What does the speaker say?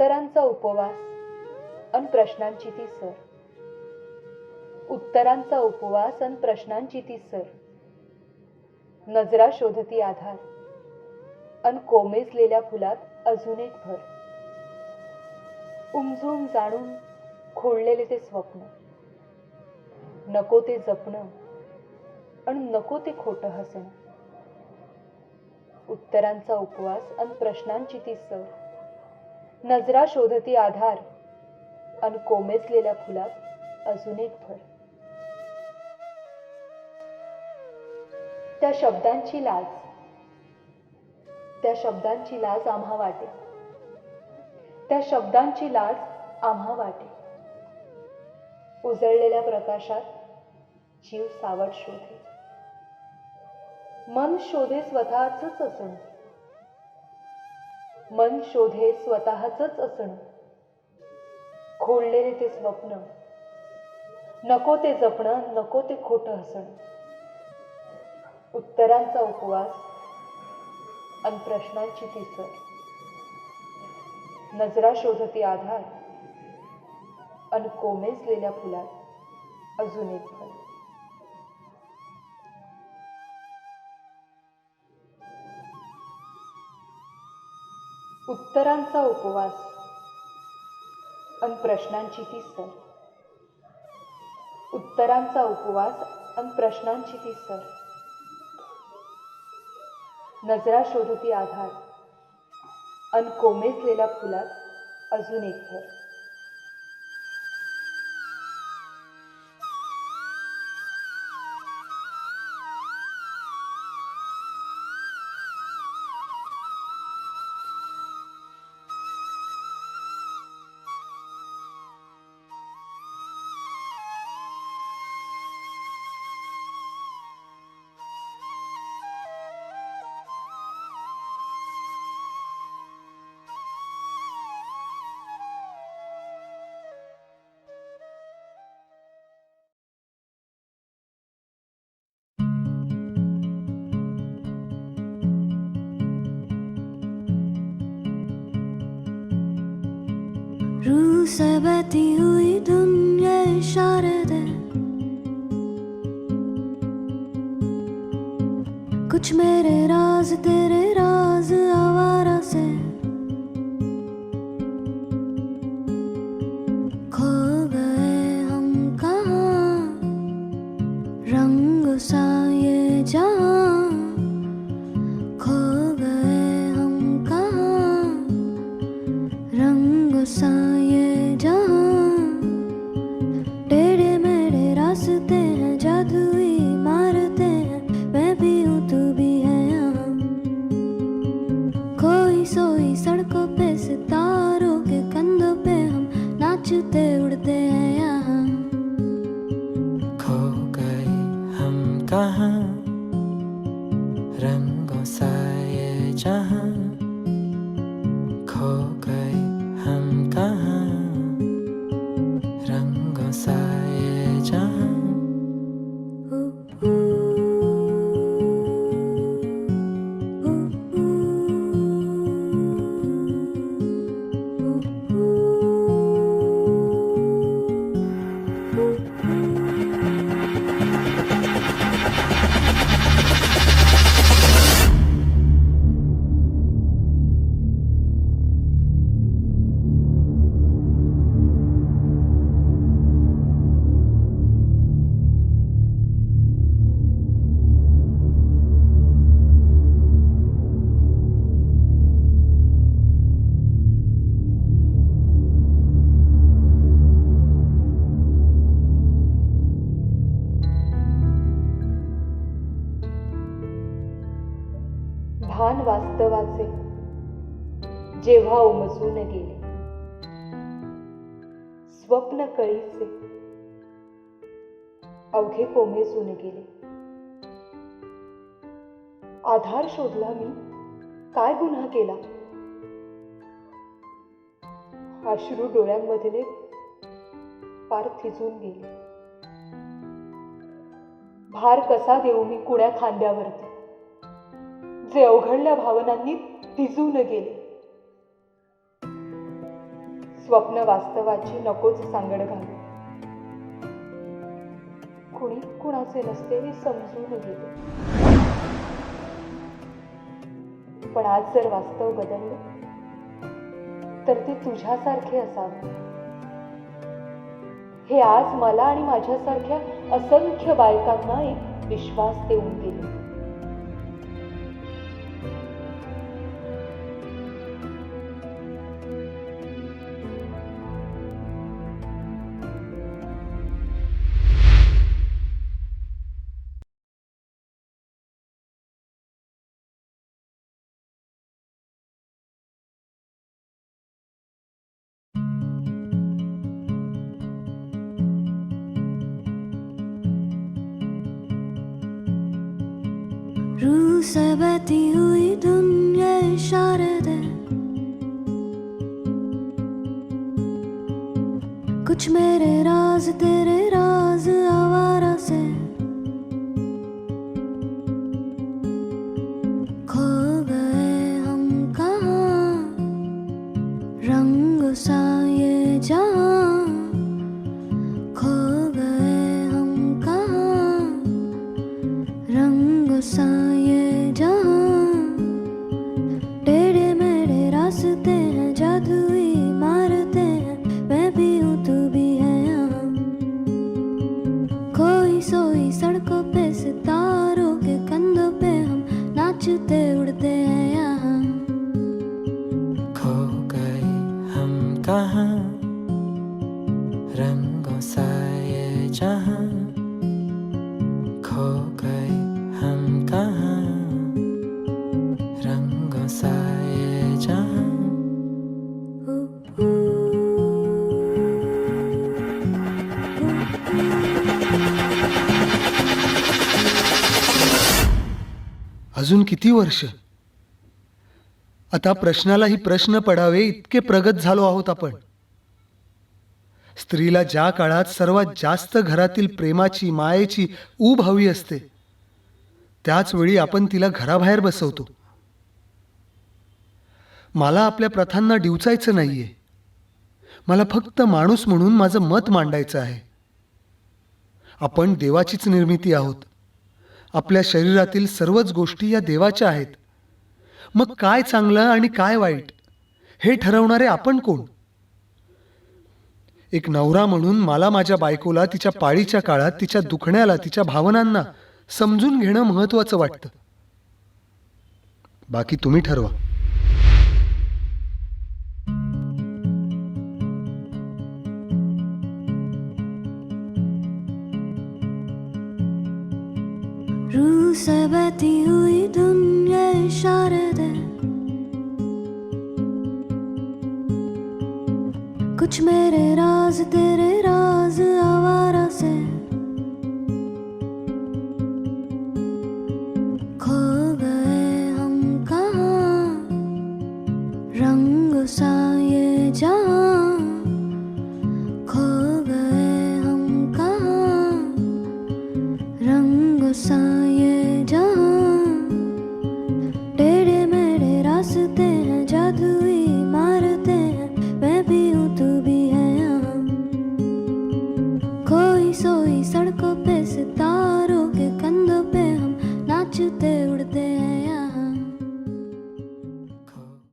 उत्तरांचा उपवास अन प्रश्नांची ती सर. उत्तरांचा उपवास अन प्रश्नांची ती सर. नजरा शोधती आधार अन कोमेजलेल्या फुलात अजून एक भर. उमजून जाणून खोडलेले ते स्वप्न. नको ते जपणं आणि नको ते खोटं हसणं. उत्तरांचा उपवास अन प्रश्नांची ती सर. नजरा शोधती आधार. अन कोमेजलेल्या फुलात अजून एक भर त्या शब्दांची लाज. त्या शब्दांची लाज आम्हा वाटे. त्या शब्दांची लाज आम्हा वाटे. उजळलेल्या प्रकाशात जीव सावट शोधे. मन शोधे स्वतःच असणं मन शोधे स्वतःच असणं. खोडलेले ते स्वप्न. नको ते जपणं नको ते खोटं हसणं. उत्तरांचा उपवास अन प्रश्नांची तिसर. नजरा शोधती आधार अन कोमेजलेल्या फुलात अजून एक फळ. उत्तरांचा उपवास. अन प्रश्नांची ती सर उत्तरांचा उपवास अन प्रश्नांची ती सर नजरा शोधती आधार. अन कोमेजलेल्या फुलात अजून एक भर. रूह से बहती हुई दुनिया इशारे दे कुछ मेरे राज तेरे राज आवारा कहाँ रंगों सा जेव्हा उमजून गेले. स्वप्न कळीचे. अवघे कोमेजून गेले. आधार शोधला मी. काय गुन्हा केला? अश्रू डोळ्यांमधले पार थिजून गेले. भार कसा देऊ मी कुण्या खांद्यावरती? जे अवघडल्या भावनांनी भिजून गेले. स्वप्न वास्तवाची नकोच सांगड घालू. कुणी कुणाचे नसते हे समजून गेले पण आज जर वास्तव बदललं तर ते तुझ्यासारखे असावे. हे आज मला आणि माझ्यासारख्या असंख्य बायकांना एक विश्वास देऊन गेले. रूह से बहती हुई दुनिया इशारे दे कुछ मेरे राज तेरे राज आवारा से अजून किती वर्ष? आता प्रश्नालाही प्रश्न पडावे इतके प्रगत झालो आहोत आपण. स्त्रीला ज्या काळात सर्वात जास्त घरातील प्रेमाची मायेची ऊब हवी असते त्याच वेळी आपण तिला घराबाहेर बसवतो. मला आपल्या प्रथांना डिवचायचं नाहीये. मला फक्त माणूस म्हणून माझं मत मांडायचं आहे. आपण देवाचीच निर्मिती आहोत. आपल्या शरीरातील सर्वच गोष्टी या देवाच्या आहेत. मग काय चांगलं आणि काय वाईट? हे ठरवणारे आपण कोण? एक नवरा म्हणून मला माझ्या बायकोला तिच्या पाळीच्या काळात तिच्या दुखण्याला तिच्या भावनांना समजून घेणं महत्वाचं वाटतं. बाकी तुम्ही ठरवा. रूह से बहती हुई दुनिया इशारे दे कुछ मेरे राज तेरे राज आवारा